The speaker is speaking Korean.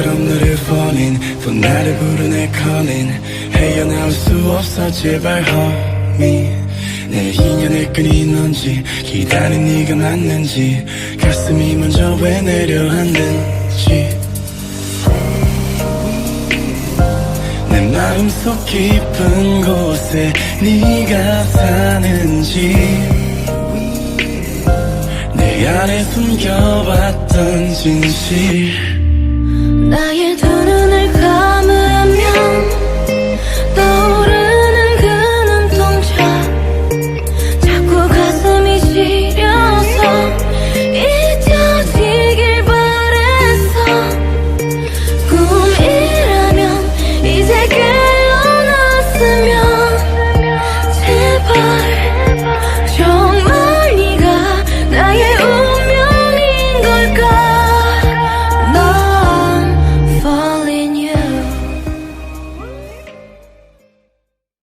바람처럼 너를 또 나를 부르네 calling. 헤어나올 수 없어 제발 homie. 내 인연의 끈이 넌지 기다린 네가 맞는지 가슴이 먼저 왜 내려앉는지. 내 마음속 깊은 곳에 네가 사는지. 내 안에 숨겨왔던 진실. 那夜的